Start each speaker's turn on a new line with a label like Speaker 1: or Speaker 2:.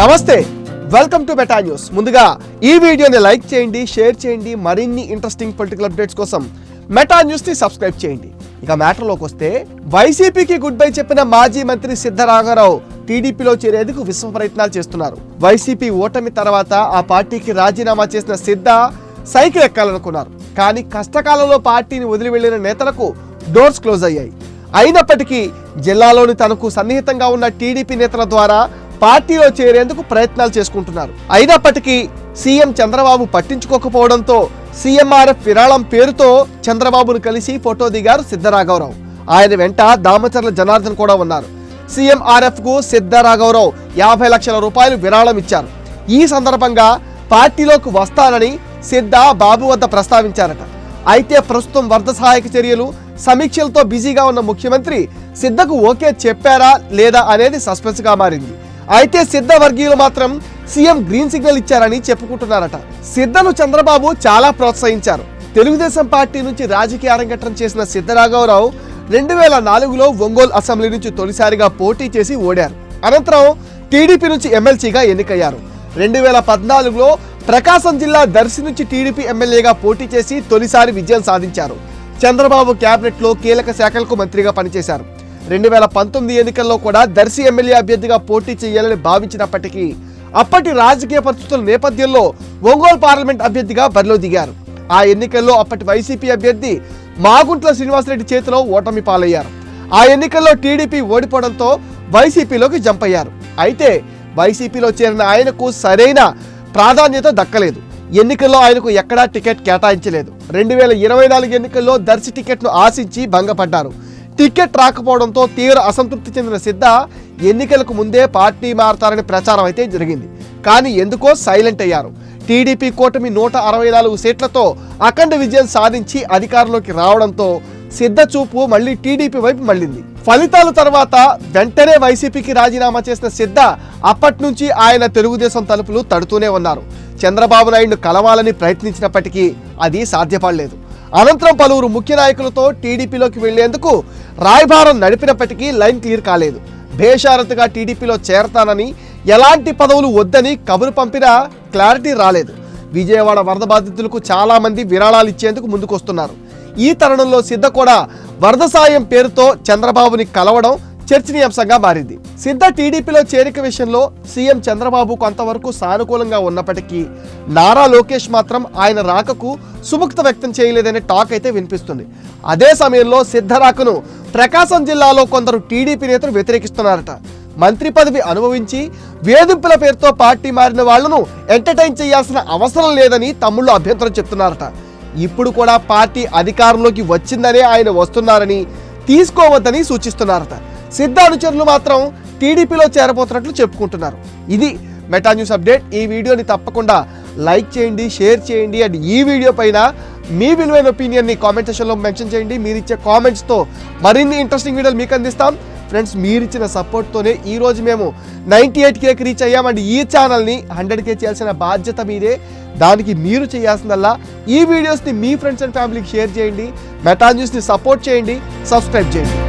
Speaker 1: నమస్తే welcome to beta news ముందుగా ఈ వీడియోని లైక్ చేయండి షేర్ చేయండి మరిన్ని ఇంట్రెస్టింగ్ పొలిటికల్ అప్డేట్స్ కోసం మెటా న్యూస్ని సబ్స్క్రైబ్ చేయండి. ఇక మ్యాటర్లోకి వస్తే వైసీపీకి గుడ్ బై చెప్పిన మాజీ మంత్రి సిద్ధరాఘరావు టీడీపీలో చేరేందుకు విశ్వ ప్రయత్నాలు చేస్తున్నారు. వైసీపీ ఓటమి తర్వాత ఆ పార్టీకి రాజీనామా చేసిన సిద్ధ సైకిల్ ఎక్కాలనుకున్నారు. కానీ కష్టకాలంలో పార్టీని వదిలి వెళ్ళిన నేతలకు డోర్స్ క్లోజ్ అయ్యాయి. అయినప్పటికీ జిల్లాలోని తనకు సన్నిహితంగా ఉన్న టీడీపీ నేతల ద్వారా పార్టీలో చేరేందుకు ప్రయత్నాలు చేసుకుంటున్నారు. అయినప్పటికీ సీఎం చంద్రబాబు పట్టించుకోకపోవడంతో సీఎంఆర్ఎఫ్ విరాళం పేరుతో చంద్రబాబును కలిసి ఫోటో దిగారు సిద్ధరాఘవరావు. ఆయన వెంట దామచర్ల జనార్దన్ కూడా ఉన్నారు. సీఎంఆర్ఎఫ్కు సిద్ధరాఘవరావు యాభై లక్షల రూపాయలు విరాళం ఇచ్చారు. ఈ సందర్భంగా పార్టీలోకి వస్తానని సిద్ధ బాబు వద్ద ప్రస్తావించారట. అయితే ప్రస్తుతం వరద సహాయక చర్యలు సమీక్షలతో బిజీగా ఉన్న ముఖ్యమంత్రి సిద్ధకు ఓకే చెప్పారా లేదా అనేది సస్పెన్స్గా మారింది. అయితే సిద్ధ వర్గీయులు మాత్రం సీఎం గ్రీన్ సిగ్నల్ ఇచ్చారని చెప్పుకుంటున్నారట. సిద్ధను చంద్రబాబు చాలా ప్రోత్సహించారు. తెలుగుదేశం పార్టీ నుంచి రాజకీయ అరంగేట్రం చేసిన సిద్ధరాఘవరావు రెండు వేల నాలుగులో ఒంగోలు అసెంబ్లీ నుంచి తొలిసారిగా పోటీ చేసి ఓడారు. అనంతరం టీడీపీ నుంచి ఎమ్మెల్సీగా ఎన్నికయ్యారు. రెండు వేల పద్నాలుగులో ప్రకాశం జిల్లా దర్శి నుంచి టీడీపీ ఎమ్మెల్యేగా పోటీ చేసి తొలిసారి విజయం సాధించారు. చంద్రబాబు క్యాబినెట్లో కీలక శాఖలకు మంత్రిగా పనిచేశారు. రెండు వేల పంతొమ్మిది ఎన్నికల్లో కూడా దర్శి ఎమ్మెల్యే అభ్యర్థిగా పోటీ చేయాలని భావించినప్పటికీ అప్పటి రాజకీయ పరిస్థితుల నేపథ్యంలో ఒంగోలు పార్లమెంట్ అభ్యర్థిగా బరిలో దిగారు. ఆ ఎన్నికల్లో అప్పటి వైసీపీ అభ్యర్థి మాగుంట్ల శ్రీనివాసరెడ్డి చేతిలో ఓటమి పాలయ్యారు. ఆ ఎన్నికల్లో టీడీపీ ఓడిపోవడంతో వైసీపీలోకి జంప్ అయ్యారు. అయితే వైసీపీలో చేరిన ఆయనకు సరైన ప్రాధాన్యత దక్కలేదు. ఎన్నికల్లో ఆయనకు ఎక్కడా టికెట్ కేటాయించలేదు. రెండు వేల ఇరవై నాలుగు ఎన్నికల్లో దర్శి టికెట్ను ఆశించి భంగపడ్డారు. టికెట్ రాకపోవడంతో తీవ్ర అసంతృప్తి చెందిన సిద్ధ ఎన్నికలకు ముందే పార్టీ మారతారని ప్రచారం అయితే జరిగింది. కానీ ఎందుకో సైలెంట్ అయ్యారు. టీడీపీ కూటమి నూట అరవై నాలుగు సీట్లతో అఖండ విజయం సాధించి అధికారంలోకి రావడంతో సిద్ధ చూపు మళ్ళీ టీడీపీ వైపు మళ్ళింది. ఫలితాల తర్వాత వెంటనే వైసీపీకి రాజీనామా చేసిన సిద్ధ అప్పటి నుంచి ఆయన తెలుగుదేశం తలుపులు తడుతూనే ఉన్నారు. చంద్రబాబు నాయుడు కలవాలని ప్రయత్నించినప్పటికీ అది సాధ్యపడలేదు. అనంతరం పలువురు ముఖ్య నాయకులతో టీడీపీలోకి వెళ్ళేందుకు రాయభారం నడిపినప్పటికీ లైన్ క్లియర్ కాలేదు. బేషారతుగా టీడీపీలో చేరతానని ఎలాంటి పదవులు వద్దని కబురు పంపినా క్లారిటీ రాలేదు. విజయవాడ వరద బాధితులకు చాలామంది విరాళాలు ఇచ్చేందుకు ముందుకొస్తున్నారు. ఈ తరుణంలో సిద్ధ కూడా వరద సాయం పేరుతో చంద్రబాబుని కలవడం చర్చనీయాంశంగా మారింది. సిద్ధ టీడీపీలో చేరిక విషయంలో సీఎం చంద్రబాబు కొంతవరకు సానుకూలంగా ఉన్నప్పటికీ నారా లోకేష్ మాత్రం ఆయన రాకకు సుముక్త వ్యక్తం చేయలేదనే టాక్ అయితే వినిపిస్తుంది. అదే సమయంలో సిద్ధరాకను ప్రకాశం జిల్లాలో కొందరు టీడీపీ నేతలు వ్యతిరేకిస్తున్నారట. మంత్రి పదవి అనుభవించి వేధింపుల పేరుతో పార్టీ మారిన వాళ్ళను ఎంటర్టైన్ చేయాల్సిన అవసరం లేదని తమ్ముళ్ళు అభ్యంతరం చెప్తున్నారట. ఇప్పుడు కూడా పార్టీ అధికారంలోకి వచ్చిందనే ఆయన వస్తున్నారని తీసుకోవద్దని సూచిస్తున్నారట. సిద్ధ అనుచరులు మాత్రం టీడీపీలో చేరబోతున్నట్లు చెప్పుకుంటున్నారు. ఇది మెటా న్యూస్ అప్డేట్. ఈ వీడియోని తప్పకుండా లైక్ చేయండి షేర్ చేయండి అండ్ ఈ వీడియో పైన మీ విలువైన ఒపీనియన్ని కామెంట్ సెషన్లో మెన్షన్ చేయండి. మీరు ఇచ్చే కామెంట్స్తో మరిన్ని ఇంట్రెస్టింగ్ వీడియోలు మీకు అందిస్తాం. ఫ్రెండ్స్ మీరు ఇచ్చిన సపోర్ట్తోనే ఈ రోజు మేము నైంటీ ఎయిట్ కేకి రీచ్ అయ్యామండి ఈ ఛానల్ని హండ్రెడ్ కే చేయాల్సిన బాధ్యత మీదే. దానికి మీరు చేయాల్సిందల్లా ఈ వీడియోస్ని మీ ఫ్రెండ్స్ అండ్ ఫ్యామిలీకి షేర్ చేయండి. మెటా న్యూస్ని సపోర్ట్ చేయండి సబ్స్క్రైబ్ చేయండి.